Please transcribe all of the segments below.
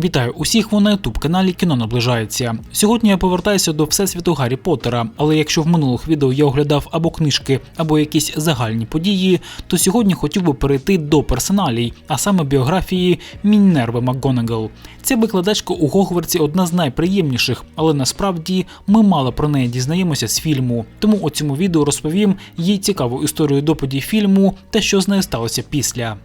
Вітаю усіх ви на ютуб каналі Кіно наближається. Сьогодні я повертаюся до всесвіту Гаррі Поттера, але якщо в минулих відео я оглядав або книжки, або якісь загальні події, то сьогодні хотів би перейти до персоналій, а саме біографії Міннерви МакГонагал. Ця викладачка у Гогвартсі одна з найприємніших, але насправді ми мало про неї дізнаємося з фільму. Тому у цьому відео розповім їй цікаву історію до подій фільму та що з нею сталося після.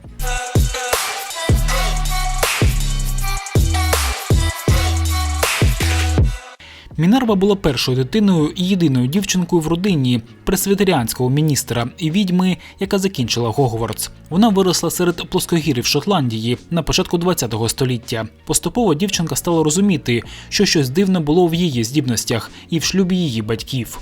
Мінерва була першою дитиною і єдиною дівчинкою в родині пресвітеріанського міністра і відьми, яка закінчила Гогвартс. Вона виросла серед плоскогірів Шотландії на початку ХХ століття. Поступово дівчинка стала розуміти, що щось дивне було в її здібностях і в шлюбі її батьків.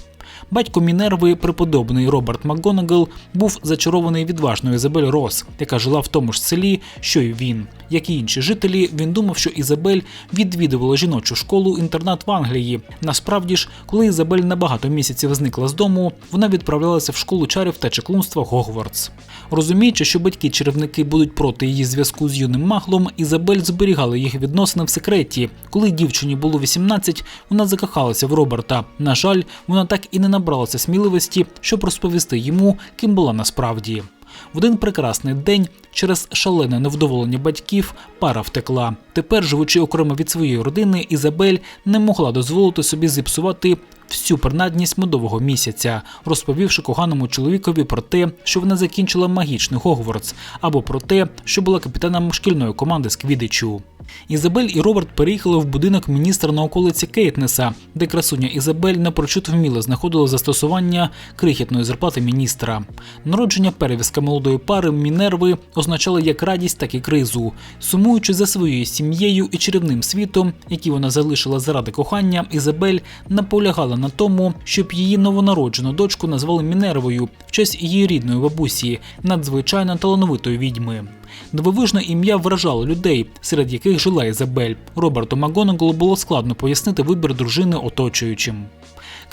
Батько Мінерви, преподобний Роберт МакГонагал, був зачарований відважною Ізабель Рос, яка жила в тому ж селі, що й він. Як і інші жителі, він думав, що Ізабель відвідувала жіночу школу інтернат в Англії. Насправді ж, коли Ізабель на багато місяців зникла з дому, вона відправлялася в школу чарів та чеклунства Гогвартс. Розуміючи, що батьки-чарівники будуть проти її зв'язку з юним маглом, Ізабель зберігала їх відносини в секреті. Коли дівчині було 18, вона закохалася в Роберта. На жаль, вона так і не набралася сміливості, щоб розповісти йому, ким була насправді. В один прекрасний день через шалене невдоволення батьків пара втекла. Тепер, живучи окремо від своєї родини, Ізабель не могла дозволити собі зіпсувати всю принадність медового місяця, розповівши коханому чоловікові про те, що вона закінчила магічний Гогвартс, або про те, що була капітаном шкільної команди з Квідичу. Ізабель і Роберт переїхали в будинок міністра на околиці Кейтнеса, де красуня Ізабель напрочуд вміло знаходила застосування крихітної зарплати міністра. Народження перевізка молодої пари Мінерви означало як радість, так і кризу. Сумуючи за своєю сім'єю і чарівним світом, який вона залишила заради кохання, Ізабель наполягала на тому, щоб її новонароджену дочку назвали Мінервою в честь її рідної бабусі, надзвичайно талановитої відьми. Дивовижне ім'я вражало людей, серед яких жила Ізабель. Роберту Макгонагалу було складно пояснити вибір дружини оточуючим.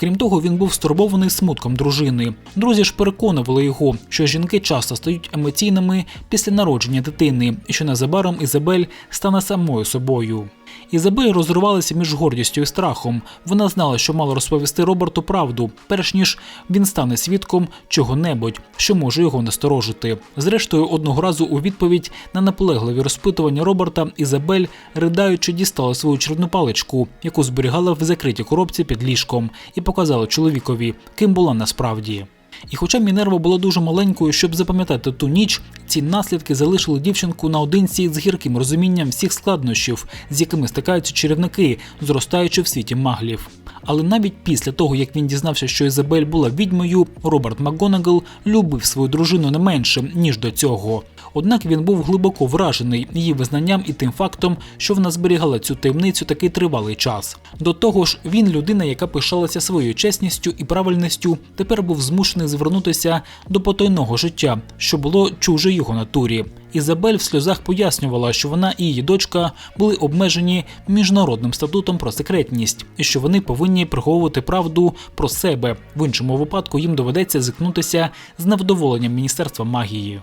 Крім того, він був стурбований смутком дружини. Друзі ж переконували його, що жінки часто стають емоційними після народження дитини, і що незабаром Ізабель стане самою собою. Ізабель розривалася між гордістю і страхом. Вона знала, що мала розповісти Роберту правду, перш ніж він стане свідком чого-небудь, що може його насторожити. Зрештою, одного разу у відповідь на наполегливі розпитування Роберта Ізабель, ридаючи, дістала свою чорну паличку, яку зберігала в закритій коробці під ліжком, і показала чоловікові, ким була насправді. І хоча Мінерва була дуже маленькою, щоб запам'ятати ту ніч, ці наслідки залишили дівчинку наодинці з гірким розумінням всіх складнощів, з якими стикаються чарівники, зростаючи в світі маглів. Але навіть після того, як він дізнався, що Ізабель була відьмою, Роберт МакГонагал любив свою дружину не менше ніж до цього. Однак він був глибоко вражений її визнанням і тим фактом, що вона зберігала цю таємницю такий тривалий час. До того ж, він, людина, яка пишалася своєю чесністю і правильністю, тепер був змушений звернутися до потайного життя, що було чуже його натурі. Ізабель в сльозах пояснювала, що вона і її дочка були обмежені міжнародним статутом про секретність, і що вони повинні приховувати правду про себе. В іншому випадку їм доведеться зіткнутися з невдоволенням міністерства магії.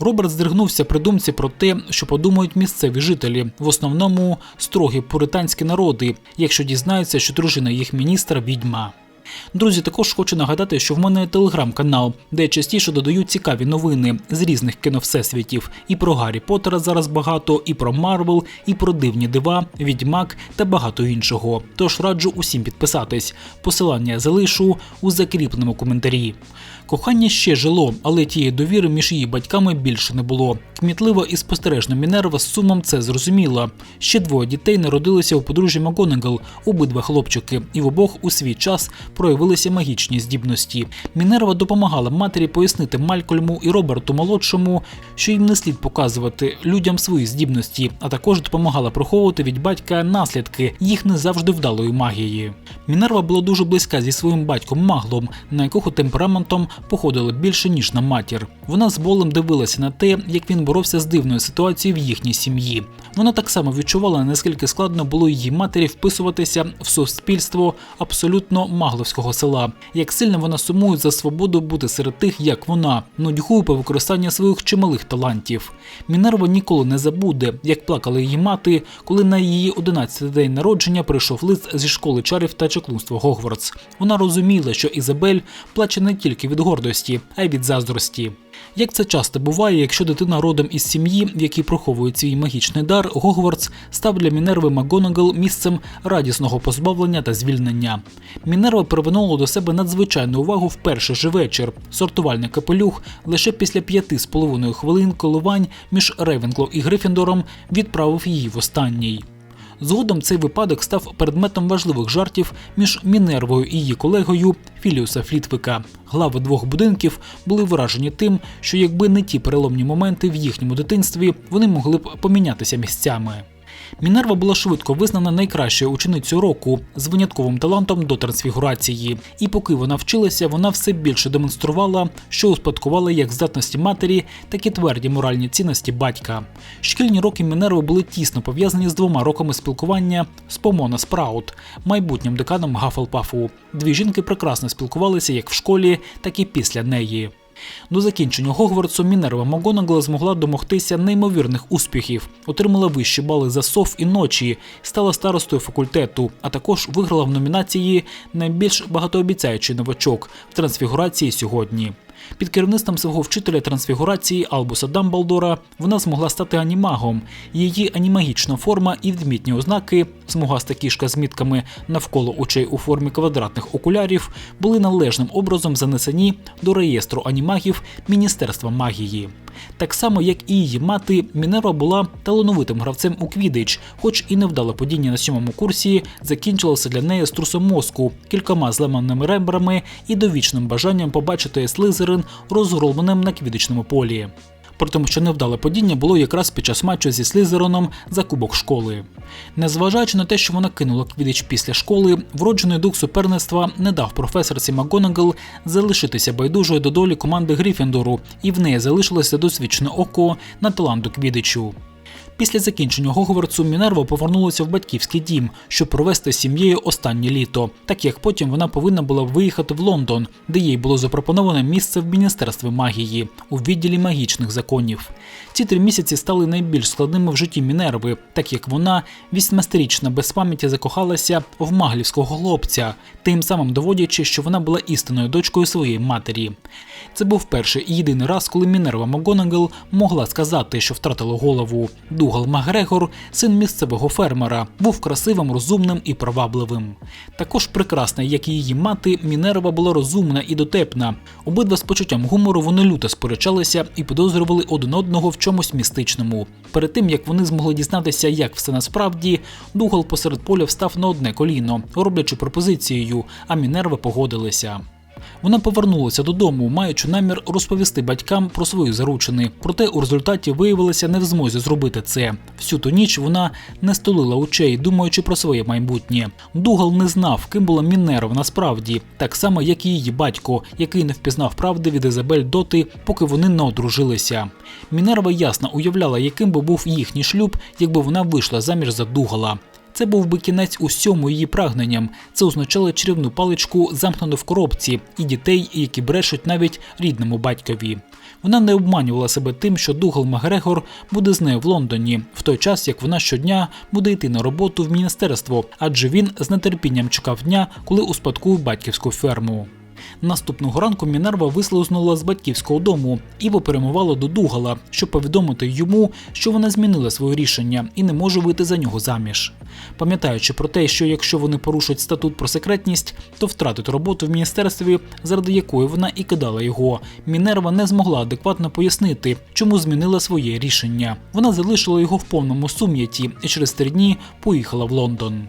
Роберт здригнувся при думці про те, що подумають місцеві жителі, в основному строгі пуританські народи, якщо дізнаються, що дружина їх міністра відьма. Друзі, також хочу нагадати, що в мене телеграм-канал, де частіше додаю цікаві новини з різних кіновсесвітів. І про Гаррі Поттера зараз багато, і про Марвел, і про дивні дива, відьмак та багато іншого. Тож раджу усім підписатись. Посилання залишу у закріпленому коментарі. Кохання ще жило, але тієї довіри між її батьками більше не було. Кмітлива і спостережна Мінерва з сумом це зрозуміла. Ще двоє дітей народилися у подружжя Макгонагал, обидва хлопчики, і в обох у свій час проявилися магічні здібності. Мінерва допомагала матері пояснити Малькольму і Роберту молодшому, що їм не слід показувати людям свої здібності, а також допомагала приховувати від батька наслідки їх не завжди вдалої магії. Мінерва була дуже близька зі своїм батьком Маглом, на якого темпераментом походили більше ніж на матір. Вона з болем дивилася на те, як він боровся з дивною ситуацією в їхній сім'ї. Вона так само відчувала, наскільки складно було її матері вписуватися в суспільство абсолютно магловського села. Як сильно вона сумує за свободу бути серед тих, як вона, нудьгує по використанні своїх чималих талантів. Мінерва ніколи не забуде, як плакала її мати, коли на її 11 день народження прийшов лист зі школи чарів та чеклунства Гогвардс. Вона розуміла, що Ізабель плаче не тільки від гордості, а й від заздрості. Як це часто буває, якщо дитина родом із сім'ї, в якій приховують свій магічний дар, Гогвардс став для Мінерви Макгонагал місцем радісного позбавлення та звільнення. Мінерва привернула до себе надзвичайну увагу в перший же вечір. Сортувальний капелюх лише після п'яти з половиною хвилин коливань між Рейвенкло і Грифіндором відправив її в останній. Згодом цей випадок став предметом важливих жартів між Мінервою і її колегою Філіуса Флітвика. Глави двох будинків були вражені тим, що якби не ті переломні моменти в їхньому дитинстві, вони могли б помінятися місцями. Мінерва була швидко визнана найкращою ученицею року з винятковим талантом до трансфігурації. І поки вона вчилася, вона все більше демонструвала, що успадкувала як здатності матері, так і тверді моральні цінності батька. Шкільні роки Мінерви були тісно пов'язані з двома роками спілкування з Помона Спраут, майбутнім деканом Гафелпафу. Дві жінки прекрасно спілкувалися як в школі, так і після неї. До закінчення Гогвардсу Мінерва Макгонагал змогла домогтися неймовірних успіхів, отримала вищі бали за сов і ночі, стала старостою факультету, а також виграла в номінації найбільш багатообіцяючий новачок в трансфігурації сьогодні. Під керівництвом свого вчителя трансфігурації Албуса Дамблдора вона змогла стати анімагом. Її анімагічна форма і відмітні ознаки, смугаста кішка з мітками навколо очей у формі квадратних окулярів, були належним образом занесені до реєстру анімагів Міністерства магії. Так само, як і її мати, Мінерва була талановитим гравцем у Квідич, хоч і невдале падіння на сьомому курсі закінчилося для неї струсом мозку, кількома зламаними ребрами і довічним бажанням побачити Слизерин розгромленим на квідичному полі. При тому, що невдале падіння було якраз під час матчу зі Слизероном за кубок школи. Незважаючи на те, що вона кинула квідич після школи, вроджений дух суперництва не дав професорці МакГонагал залишитися байдужою до долі команди Гріфіндору, і в неї залишилося досвідчене око на таланту квідичу. Після закінчення Гогвартсу Мінерва повернулася в батьківський дім, щоб провести з сім'єю останнє літо, так як потім вона повинна була виїхати в Лондон, де їй було запропоноване місце в Міністерстві магії у відділі магічних законів. Ці три місяці стали найбільш складними в житті Мінерви, так як вона, 18-річна без пам'яті, закохалася в маглівського хлопця, тим самим доводячи, що вона була істинною дочкою своєї матері. Це був перший і єдиний раз, коли Мінерва Макгонагал могла сказати, що втратила голову. Дугал Макгрегор, син місцевого фермера, був красивим, розумним і привабливим. Також прекрасна, як і її мати, Мінерва була розумна і дотепна. Обидва з почуттям гумору вони люто сперечалися і підозрювали один одного в чомусь містичному. Перед тим як вони змогли дізнатися, як все насправді, Дугал посеред поля встав на одне коліно, роблячи пропозицією, а Мінерва погодилися. Вона повернулася додому, маючи намір розповісти батькам про свої заручини. Проте у результаті виявилася не в змозі зробити це. Всю ту ніч вона не столила очей, думаючи про своє майбутнє. Дугал не знав, ким була Мінерва насправді, так само, як і її батько, який не впізнав правди від Ізабель доти, поки вони не одружилися. Мінерва ясно уявляла, яким би був їхній шлюб, якби вона вийшла заміж за Дугала. Це був би кінець усьому її прагненням. Це означало чарівну паличку, замкнену в коробці, і дітей, які брешуть навіть рідному батькові. Вона не обманювала себе тим, що Дугал Макгрегор буде з нею в Лондоні, в той час як вона щодня буде йти на роботу в міністерство, адже він з нетерпінням чекав дня, коли успадкує батьківську ферму. Наступного ранку Мінерва вислизнула з батьківського дому і попрямувала до Дугала, щоб повідомити йому, що вона змінила своє рішення і не може вийти за нього заміж. Пам'ятаючи про те, що якщо вони порушать статут про секретність, то втратить роботу в міністерстві, заради якої вона і кидала його. Мінерва не змогла адекватно пояснити, чому змінила своє рішення. Вона залишила його в повному сум'яті і через три дні поїхала в Лондон.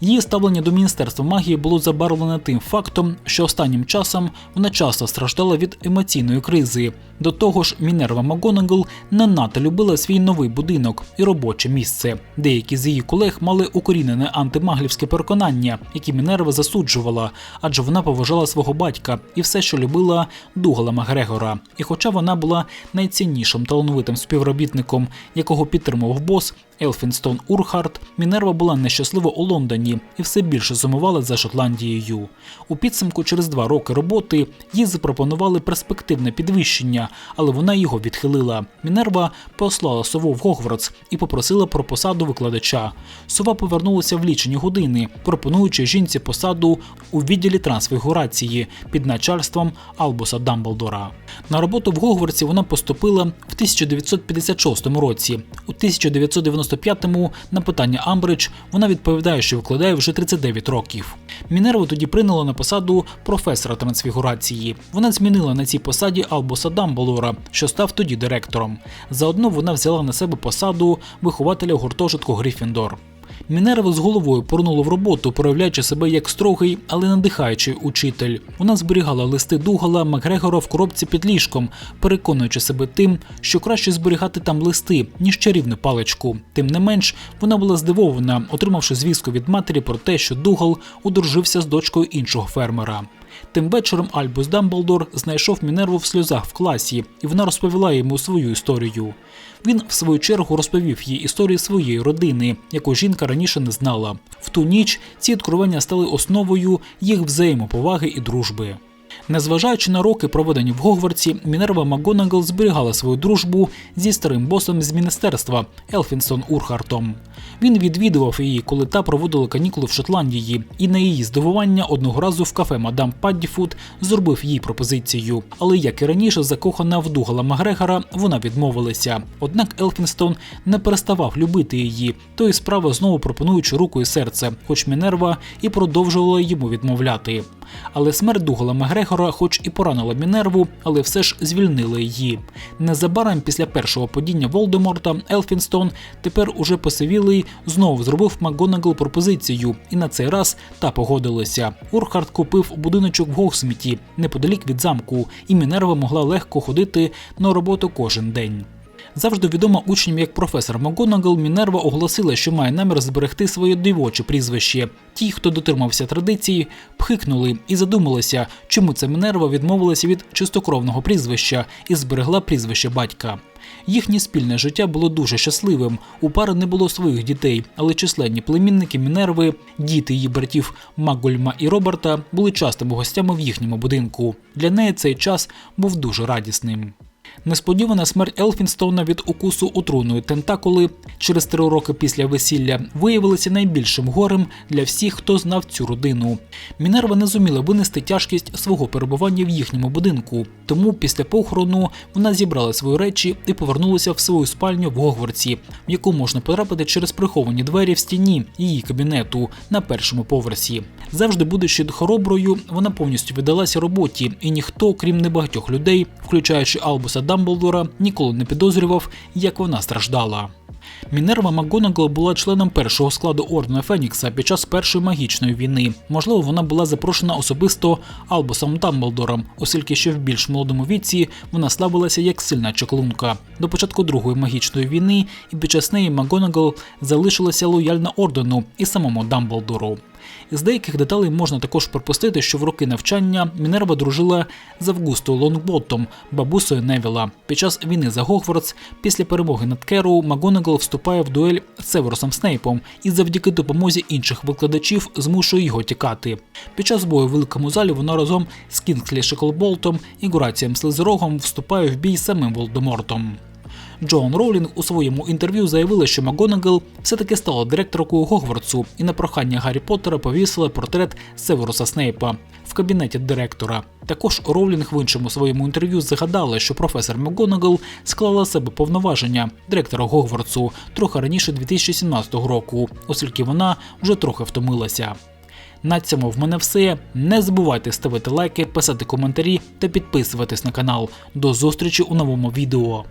Її ставлення до міністерства магії було забарвлене тим фактом, що останнім часом вона часто страждала від емоційної кризи. До того ж, Мінерва Макгонагал не надто любила свій новий будинок і робоче місце. Деякі з її колег мали укорінене антимаглівське переконання, які Мінерва засуджувала, адже вона поважала свого батька і все, що любила Дугала Макгрегора. І хоча вона була найціннішим талановитим співробітником, якого підтримував бос, Елфінстон Урхарт, Мінерва була нещаслива у Лондоні і все більше сумувала за Шотландією. У підсумку через два роки роботи їй запропонували перспективне підвищення, але вона його відхилила. Мінерва послала сову в Гогвардс і попросила про посаду викладача. Сова повернулася в лічені години, пропонуючи жінці посаду у відділі трансфігурації під начальством Албуса Дамблдора. На роботу в Гогвардсі вона поступила в 1956 році. У 1995-му на питання Амбридж вона відповідає, що викладає вже 39 років. Мінерву тоді прийняла на посаду професора трансфігурації. Вона змінила на цій посаді Албуса Дамблора, що став тоді директором. Заодно вона взяла на себе посаду вихователя гуртожитку Грифіндор. Мінерва з головою порнула в роботу, проявляючи себе як строгий, але надихаючий учитель. Вона зберігала листи Дугала Макгрегора в коробці під ліжком, переконуючи себе тим, що краще зберігати там листи, ніж чарівну паличку. Тим не менш, вона була здивована, отримавши звістку від матері про те, що Дугал одружився з дочкою іншого фермера. Тим вечором Альбус Дамблдор знайшов Мінерву в сльозах в класі, і вона розповіла йому свою історію. Він, в свою чергу, розповів їй історію своєї родини, яку жінка раніше не знала. В ту ніч ці відкривання стали основою їх взаємоповаги і дружби. Незважаючи на роки, проведені в Гогвартсі, Мінерва МакГонагал зберігала свою дружбу зі старим босом з міністерства Елфінсон Урхартом. Він відвідував її, коли та проводила канікули в Шотландії, і на її здивування одного разу в кафе Мадам Паддіфуд зробив їй пропозицію. Але як і раніше, закохана в Дугала Макгрегора, вона відмовилася. Однак Елфінстон не переставав любити її, то і справа знову пропонуючи руку і серце, хоч Мінерва і продовжувала йому відмовляти. Але смерть Дугала Макгрегора, хоч і поранила Мінерву, але все ж звільнила її. Незабаром після першого падіння Волдеморта Елфінстон, тепер уже посивілий, знову зробив МакГонагал пропозицію, і на цей раз та погодилася. Урхард купив будиночок в Гогсміті неподалік від замку, і Мінерва могла легко ходити на роботу кожен день. Завжди відома учням як професор МакГонагал, Мінерва оголосила, що має намір зберегти своє дівоче прізвище. Ті, хто дотримався традиції, пхикнули і задумалися, чому це Мінерва відмовилася від чистокровного прізвища і зберегла прізвище батька. Їхнє спільне життя було дуже щасливим. У пари не було своїх дітей, але численні племінники Мінерви, діти її братів Макгольма і Роберта, були частими гостями в їхньому будинку. Для неї цей час був дуже радісним. Несподівана смерть Елфінстоуна від укусу отруйної тентакули через три роки після весілля виявилася найбільшим горем для всіх, хто знав цю родину. Мінерва не зуміла винести тяжкість свого перебування в їхньому будинку, тому після похорону вона зібрала свої речі і повернулася в свою спальню в Гогвардсі, в яку можна потрапити через приховані двері в стіні її кабінету на першому поверсі. Завжди будучи хороброю, вона повністю віддалася роботі, і ніхто, крім небагатьох людей, включаючи Албуса Дамблдора, ніколи не підозрював, як вона страждала. Мінерва МакГонагал була членом першого складу Ордена Фенікса під час першої магічної війни. Можливо, вона була запрошена особисто Албусом Дамблдором, оскільки ще в більш молодому віці вона славилася як сильна чаклунка. До початку другої магічної війни і під час неї МакГонагал залишилася лояльна ордену і самому Дамблдору. З деяких деталей можна також припустити, що в роки навчання Мінерва дружила з Августою Лонгботом, бабусею Невіла. Під час війни за Гогвардс, після перемоги над Керу, Макгонагал вступає в дуель з Северусом Снейпом і завдяки допомозі інших викладачів змушує його тікати. Під час бою в великому залі вона разом з Кінгслі Шеклболтом і Горацієм Слизерогом вступає в бій самим Волдемортом. Джоан Роулінг у своєму інтерв'ю заявила, що МакГонагал все-таки стала директоркою Гогвардсу і на прохання Гаррі Поттера повісила портрет Северуса Снейпа в кабінеті директора. Також Роулінг в іншому своєму інтерв'ю згадала, що професор МакГонагал склала себе повноваження директора Гогвардсу трохи раніше 2017 року, оскільки вона вже трохи втомилася. На цьому в мене все. Не забувайте ставити лайки, писати коментарі та підписуватись на канал. До зустрічі у новому відео.